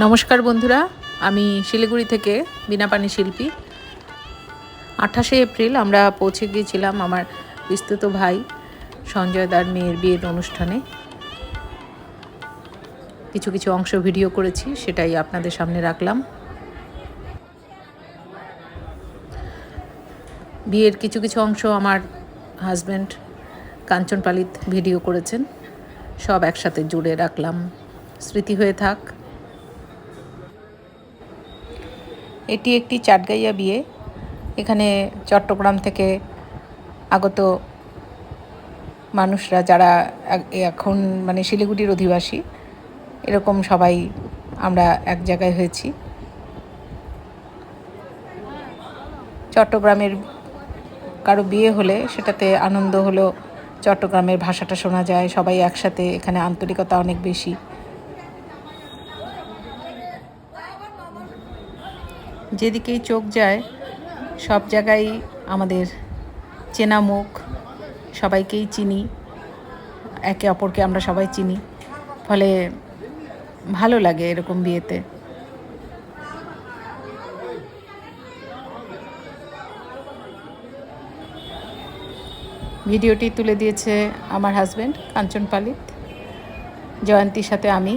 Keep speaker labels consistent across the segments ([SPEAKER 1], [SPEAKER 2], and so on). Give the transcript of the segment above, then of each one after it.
[SPEAKER 1] নমস্কার বন্ধুরা, আমি শিলিগুড়ি থেকে বিনাপানি শিল্পী। আঠাশে এপ্রিল আমরা পৌঁছে গিয়েছিলাম আমার বিস্তুত ভাই সঞ্জয় দার মেয়ের বিয়ের অনুষ্ঠানে। কিছু কিছু অংশ ভিডিও করেছি, সেটাই আপনাদের সামনে রাখলাম। বিয়ের কিছু কিছু অংশ আমার হাজব্যান্ড কাঞ্চন পালিত ভিডিও করেছেন। সব একসাথে জুড়ে রাখলাম। স্মৃতি হয়ে থাক। এটি একটি চাটগাইয়া বিয়ে। এখানে চট্টগ্রাম থেকে আগত মানুষরা যারা এখন মানে শিলিগুড়ির অধিবাসী, এরকম সবাই আমরা এক জায়গায় হয়েছি। চট্টগ্রামের কারও বিয়ে হলে সেটাতে আনন্দ হলো চট্টগ্রামের ভাষাটা শোনা যায়, সবাই একসাথে, এখানে আন্তরিকতা অনেক বেশি। যেদিকেই চোখ যায়, সব জায়গায় আমাদের চেনা মুখ, সবাইকেই চিনি, একে অপরকে আমরা সবাই চিনি। ফলে ভালো লাগে এরকম বিয়েতে। ভিডিওটি তুলে দিয়েছে আমার হাজব্যান্ড কাঞ্চন পালিত। জয়ন্তীর সাথে আমি।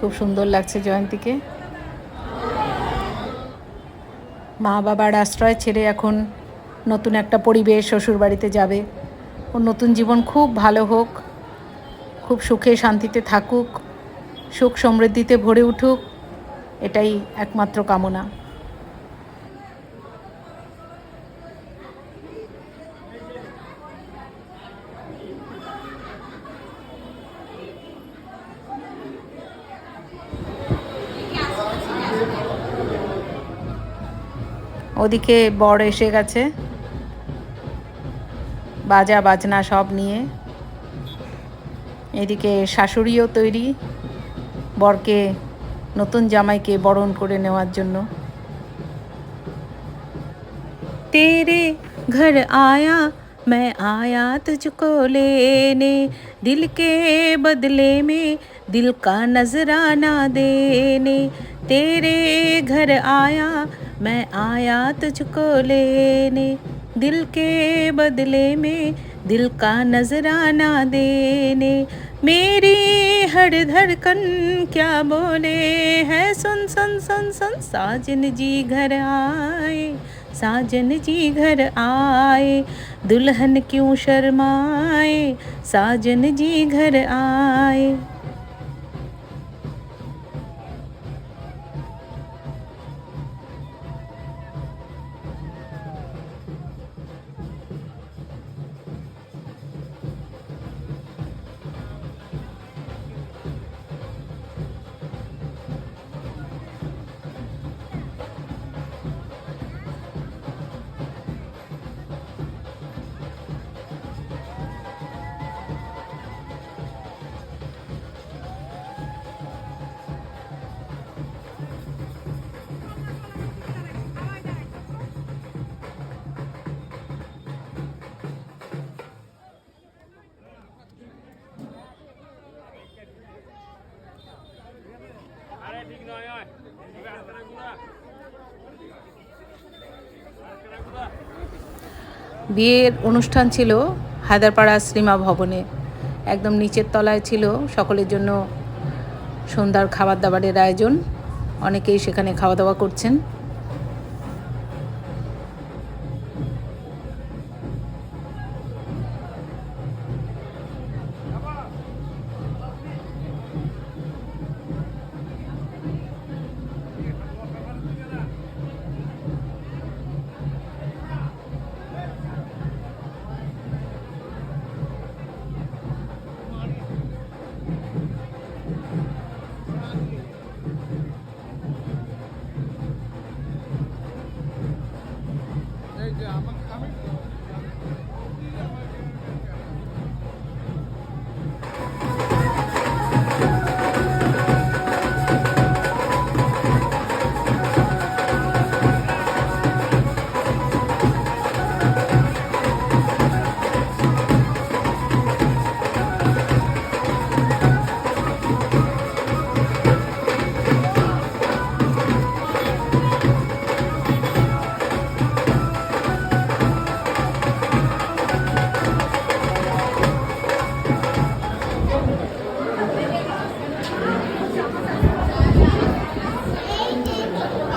[SPEAKER 1] খুব সুন্দর লাগছে জয়ন্তীকে। মা বাবার আশ্রয় ছেড়ে এখন নতুন একটা পরিবেশ শ্বশুর বাড়িতে যাবে। ওর নতুন জীবন খুব ভালো হোক, খুব সুখে শান্তিতে থাকুক, সুখ সমৃদ্ধিতে ভরে উঠুক, এটাই একমাত্র কামনা। ওদিকে বর এসে গেছে বাজা বাজনা সব নিয়ে এদিকে শাশুড়িও তৈরি বরকে নতুন জামাইকে বরণ করে নেওয়ার জন্য तेरे घर आया मैं आया तुझको लेने दिल के बदले में दिल का नजराना देने तेरे घर आया मैं आया तुझको लेने, दिल के बदले में दिल का नजराना देने। मेरी हर धड़कन क्या बोले है? सुन सुन सुन सुन, साजन जी घर आए, साजन जी घर आए। दुल्हन क्यों शर्माए? साजन जी घर आए। বিয়ের অনুষ্ঠান ছিল হায়দারপাড়া শ্রীমা ভবনে। একদম নিচের তলায় ছিল সকলের জন্য সন্ধ্যার খাবার দাবারের আয়োজন। অনেকেই সেখানে খাওয়া দাওয়া করছেন।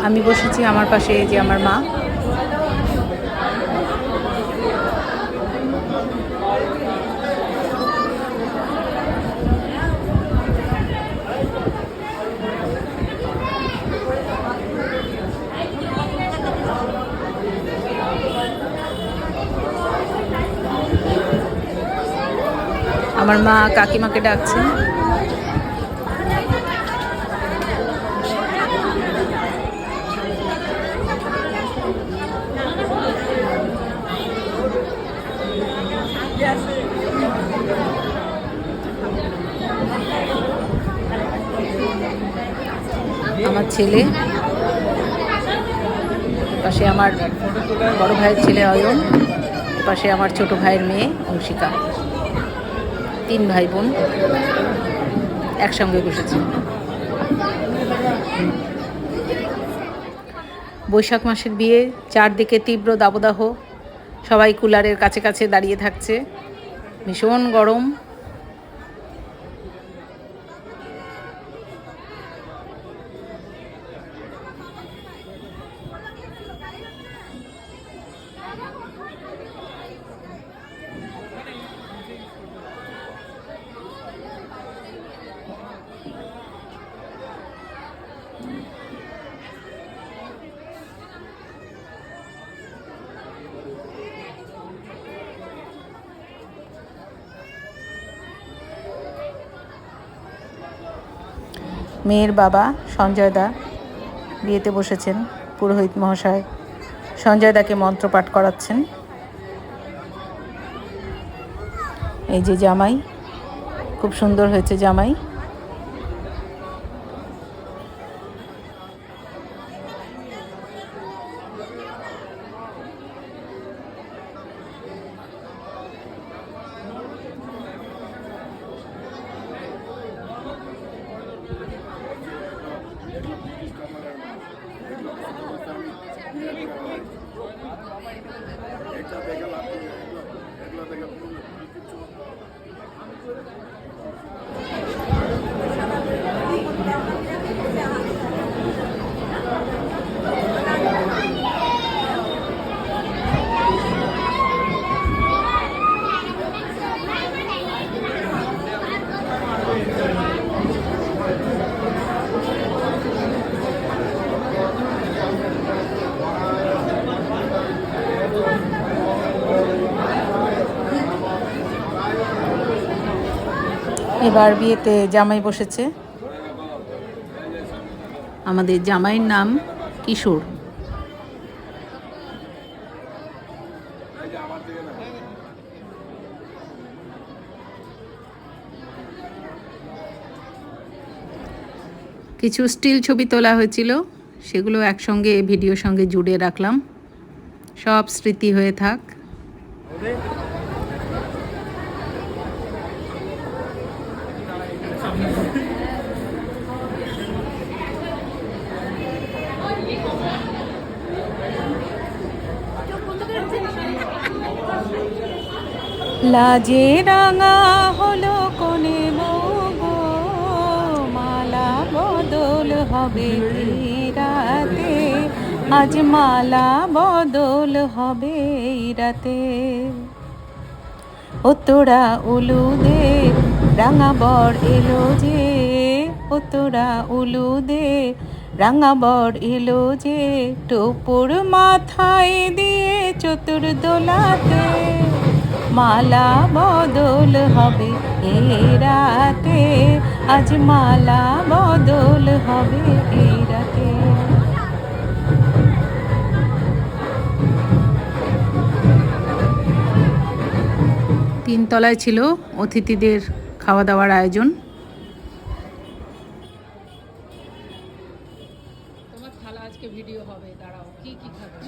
[SPEAKER 1] আমি বসেছি আমার পাশে এই যে আমার মা। আমার মা কাকিমাকে ডাকছেন আমার ছেলে। পাশে আমার বড় ভাইয়ের ছেলে অয়ন, পাশে আমার ছোট ভাইয়ের মেয়ে অংশিকা। তিন ভাই বোন একসঙ্গে বসেছে। বৈশাখ মাসের বিয়ে, চারদিকে তীব্র দাবদাহ, সবাই কুলারের কাছে কাছে দাঁড়িয়ে থাকছে। ভীষণ গরম মেয়ের বাবা সঞ্জয় দা বিয়েতে বসেছেন, পুরোহিত মহাশয় সঞ্জয় দাকে মন্ত্র পাঠ করাচ্ছেন। এই যে জামাই, খুব সুন্দর হয়েছে জামাই। এবার বিয়েতে জামাই বসেছে। আমাদের জামাইয়ের নাম কিশোর। কিছু স্টিল ছবি তোলা হয়েছিল, সেগুলো একসঙ্গে ভিডিওর সঙ্গে জুড়ে রাখলাম। সব স্মৃতি হয়ে থাক। লাজে রাঙা হলো কোনে গো মালা বদল হবে রাতে। আজ মালা বদল হবে রাতে। ও তোরা উলু দে রাঙা বর এলো যে। ও তোরা উলু দে রাঙা বর এলো যে। টোপর মাথায় দিয়ে চতুর দোলাতে মালা বদল হবে এ রাতে। আজ মালা বদল হবে এ রাতে। তিনতলায় ছিল অতিথিদের খাওয়া দাওয়ার আয়োজন। তোমার থালা আজকে ভিডিও হবে দাঁড়াও কি কি খাচ্ছ?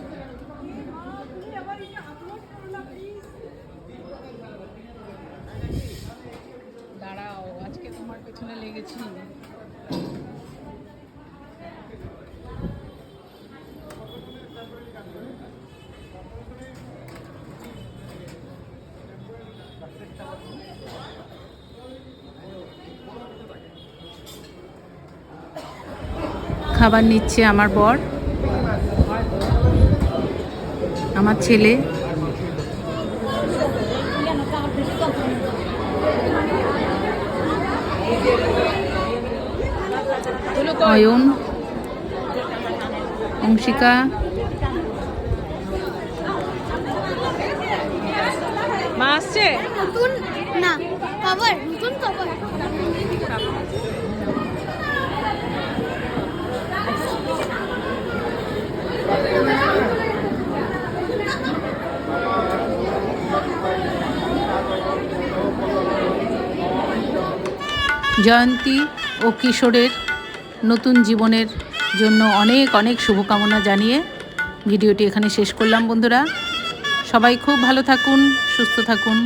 [SPEAKER 1] আজকে তোমার পেছনে লেগেছি। খাবার নিচ্ছে আমার বর আমার ছেলে। অয়ন অংশিকা
[SPEAKER 2] মা আসছে?
[SPEAKER 3] নতুন? না কভার নতুন কভার
[SPEAKER 1] জয়ন্তী ও কিশোরের নতুন জীবনের জন্য অনেক অনেক শুভকামনা জানিয়ে ভিডিওটি এখানে শেষ করলাম বন্ধুরা। সবাই খুব ভালো থাকুন, সুস্থ থাকুন।